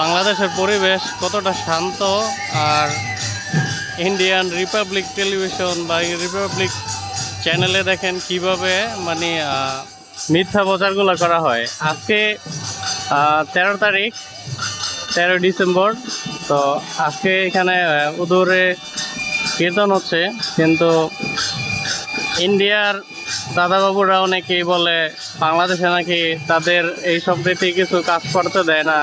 বাংলাদেশের পরিবেশ কতটা শান্ত আর ইন্ডিয়ান রিপাবলিক টেলিভিশন বা রিপাবলিক চ্যানেলে দেখেন কীভাবে মানে মিথ্যা প্রচারগুলো করা হয়। আজকে তেরো তারিখ, তেরো ডিসেম্বর। তো আজকে এখানে উদূরে কীর্তন হচ্ছে। কিন্তু ইন্ডিয়ার দাদাবাবুরা অনেকেই বলে, বাংলাদেশে নাকি তাদের এই সম্প্রীতি কিছু কাজ করতে দেয় না।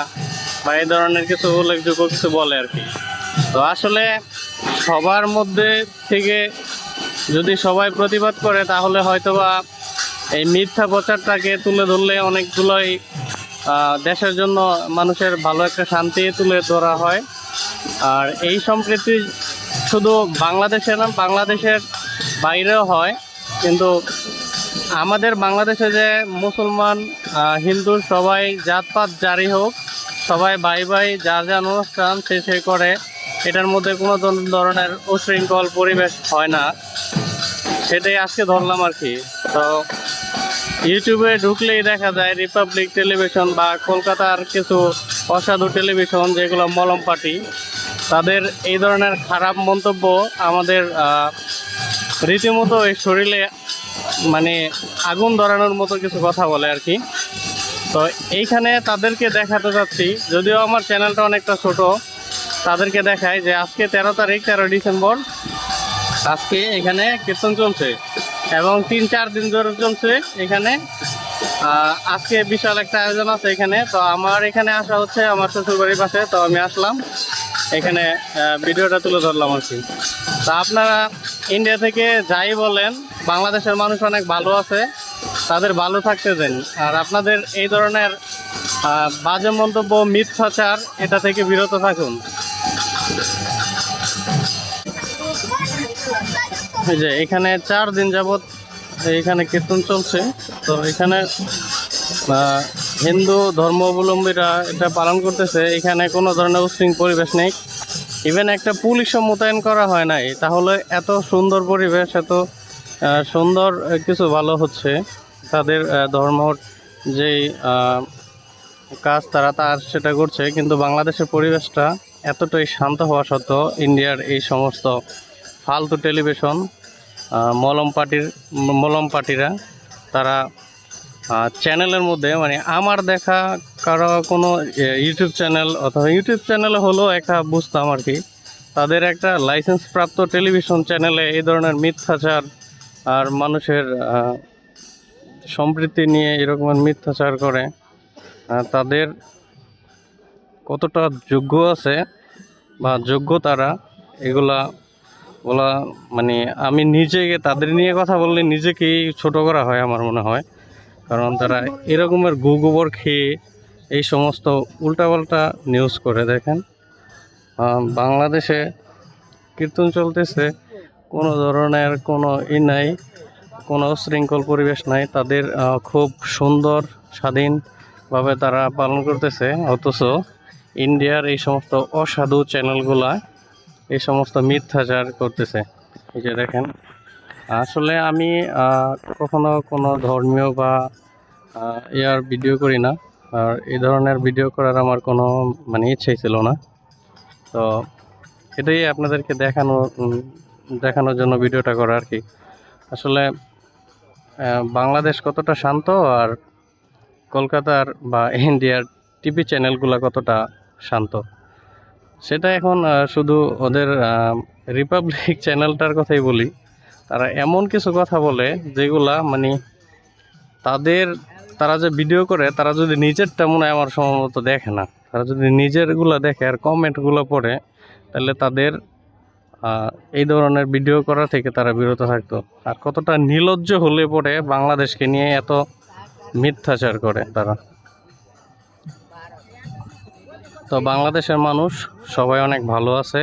বা এই ধরনের কিছু উল্লেখযোগ্য কিছু বলে আর কি। তো আসলে সবার মধ্যে থেকে যদি সবাই প্রতিবাদ করে, তাহলে হয়তোবা এই মিথ্যা প্রচারটাকে তুলে ধরলে অনেকগুলোই দেশের জন্য মানুষের ভালো একটা শান্তি তুলে ধরা হয়। আর এই সম্প্রীতি শুধু বাংলাদেশে না, বাংলাদেশের বাইরেও হয়। কিন্তু আমাদের বাংলাদেশে যে মুসলমান হিন্দু সবাই জাতপাত জারি হোক সবাই ভাই ভাই যার যার অনুষ্ঠান সে সে করে। এটার মধ্যে কোনো ধরনের উশৃঙ্খল পরিবেশ হয় না। সেটাই আজকে ধরলাম আর কি। তো ইউটিউবে ঢুকলেই দেখা যায় রিপাবলিক টেলিভিশন বা কলকাতার কিছু অসাধু টেলিভিশন, যেগুলো মলম পার্টি তাদের এই ধরনের খারাপ মন্তব্য আমাদের রীতিমতো এই শরীরে মানে আগুন ধরানোর মতো কিছু কথা বলে আর কি। তো এইখানে তাদেরকে দেখাতে যাচ্ছি। যদিও আমার চ্যানেলটা অনেকটা ছোট, তাদেরকে দেখায় যে আজকে তেরো তারিখ, তেরো ডিসেম্বর। আজকে এখানে কীর্তন চলছে এবং তিন, চার দিন ধরে চলছে এখানে। আজকে বিশাল একটা আয়োজন আছে এখানে। তো আমার এখানে আসা হচ্ছে আমার শ্বশুরবাড়ির পাশে, তো আমি আসলাম। এখানে ভিডিওটা তুলে ধরলাম আর কি। তা আপনারা ইন্ডিয়া থেকে যাই বলেন, বাংলাদেশের মানুষ অনেক ভালো আছে। তাদের ভালো থাকতে দেন। আর আপনাদের এই ধরনের বাজে মন্তব্য, মিথ্যাচার, এটা থেকে বিরত থাকুন। এই যে, এখানে চার দিন যাবত এখানে কীর্তন চলছে। তো এখানে হিন্দু ধর্মাবলম্বীরা এটা পালন করতেছে। এখানে কোনো ধরনের উশৃঙ্খ পরিবেশ নেই। ইভেন একটা পুলিশও মোতায়েন করা হয় নাই। তাহলে এত সুন্দর পরিবেশ, এত সুন্দর কিছু ভালো হচ্ছে। তাদের ধর্মর যেই কাজ তারা তার সেটা করছে, কিন্তু বাংলাদেশের পরিবেশটা এতটাই শান্ত হওয়া সত্ত্বেও ইন্ডিয়ার এই সমস্ত ফালতু টেলিভিশন মলম পার্টির মলম পার্টিরা তারা চ্যানেলের মধ্যে মানে আমার দেখা কারও কোনো ইউটিউব চ্যানেল অথবা ইউটিউব চ্যানেল হলো একটা বুঝতাম আর কি, তাদের একটা লাইসেন্স প্রাপ্ত টেলিভিশন চ্যানেলে এই ধরনের মিথ্যাচার আর মানুষের সম্প্রীতি নিয়ে এরকম মিথ্যাচার করে তাদের কতটা যোগ্য আছে বা যোগ্য তারা, এগুলা বলা মানে আমি নিজেকে তাদের নিয়ে কথা বললে নিজেকেই ছোট করা হয় আমার মনে হয়। কারণ তারা এরকমের গু গোবর খেয়ে এই সমস্ত উল্টাপাল্টা নিউজ করে দেখেন। বাংলাদেশে কীর্তন চলতেছে, কোনো ধরনের কোনো ই নাই। কোনো শৃঙ্খল পরিবেশ নাই। তাদের খুব সুন্দর স্বাধীনভাবে তারা পালন করতেছে। অথচ ইন্ডিয়ার এই সমস্ত অসাধু চ্যানেলগুলা এই সমস্ত মিথ্যাচার করতেছে। এই যে দেখেন, আসলে আমি কখনো কোনো ধর্মীয় বা ইয়ার ভিডিও করি না। আর এই ধরনের ভিডিও করার আমার কোনো মানে ইচ্ছেই ছিল না। তো এটাই আপনাদেরকে দেখানো দেখানোর জন্য ভিডিওটা করা আর কি। আসলে বাংলাদেশ কতটা শান্ত আর কলকাতার বা ইন্ডিয়ার টিভি চ্যানেলগুলো কতটা শান্ত? সেটা এখন শুধু ওদের রিপাবলিক চ্যানেলটার কথাই বলি। তারা এমন কিছু কথা বলে যেগুলা মানে তাদের, তারা যে ভিডিও করে, তারা যদি নিজেরটা মনে হয় আমার সম্ভবত দেখে না। তারা যদি নিজেরগুলো দেখে আর কমেন্টগুলো পড়ে, তাহলে তাদের এই ধরনের ভিডিও করা থেকে তারা বিরত থাকতো। আর কতটা নির্লজ্জ হলে পরে বাংলাদেশকে নিয়ে এত মিথ্যাচার করে তারা। তো বাংলাদেশের মানুষ সবাই অনেক ভালো আছে।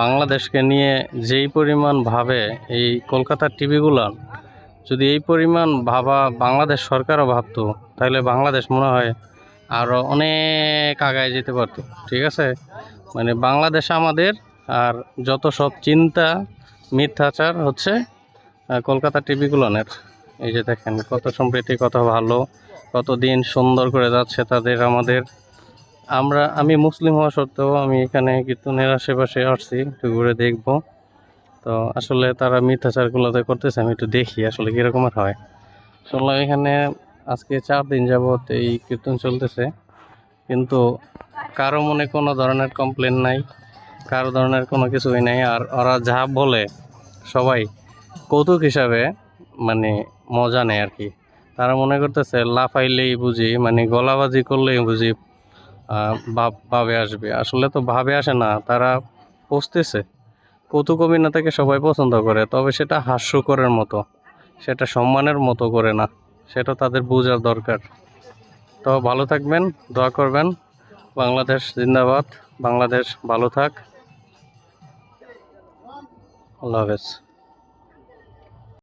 বাংলাদেশকে নিয়ে যেই পরিমাণ ভাবে এই কলকাতার টিভিগুলো, যদি এই পরিমাণ ভাবা বাংলাদেশ সরকারও ভাবতো, তাহলে বাংলাদেশ মনে হয় আরও অনেক আগায় যেতে পারতো। ঠিক আছে? মানে বাংলাদেশ আমাদের আর যত সব চিন্তা, মিথ্যাচার হচ্ছে কলকাতা টিভিগুলোনের। এই যে দেখেন, কত সম্প্রীতি, কত ভালো, কত দিন সুন্দর করে যাচ্ছে তাদের, আমাদের। আমরা, আমি মুসলিম হওয়া সত্ত্বেও আমি এখানে কীর্তনের আশেপাশে আসছি, একটু ঘুরে দেখব। তো আসলে তারা মিথ্যাচারগুলোতে করতেছে, আমি একটু দেখি আসলে কীরকম আর হয়। শুনলাম এখানে আজকে চার দিন যাবত এই কীর্তন চলতেছে। কিন্তু কারও মনে কোনো ধরনের কমপ্লেন নাই। কারও ধরনের কোনো কিছুই নেই। আর ওরা যা বলে, সবাই কৌতুক হিসাবে মানে মজা নেয় আর কি। তারা মনে করতেছে, লাফাইলেই বুঝি মানে গলাবাজি করলেই বুঝি ভাব আসবে। আসলে তো ভাবে আসে না, তারা পৌঁছতেছে কৌতুক অভিনেতাকে সবাই পছন্দ করে, তবে সেটা হাস্যকরের মতো, সেটা সম্মানের মতো করে না, সেটা তাদের বোঝার দরকার। তো ভালো থাকবেন, দোয়া করবেন। বাংলাদেশ জিন্দাবাদ, বাংলাদেশ ভালো থাক। আল্লাহ হাফেজ।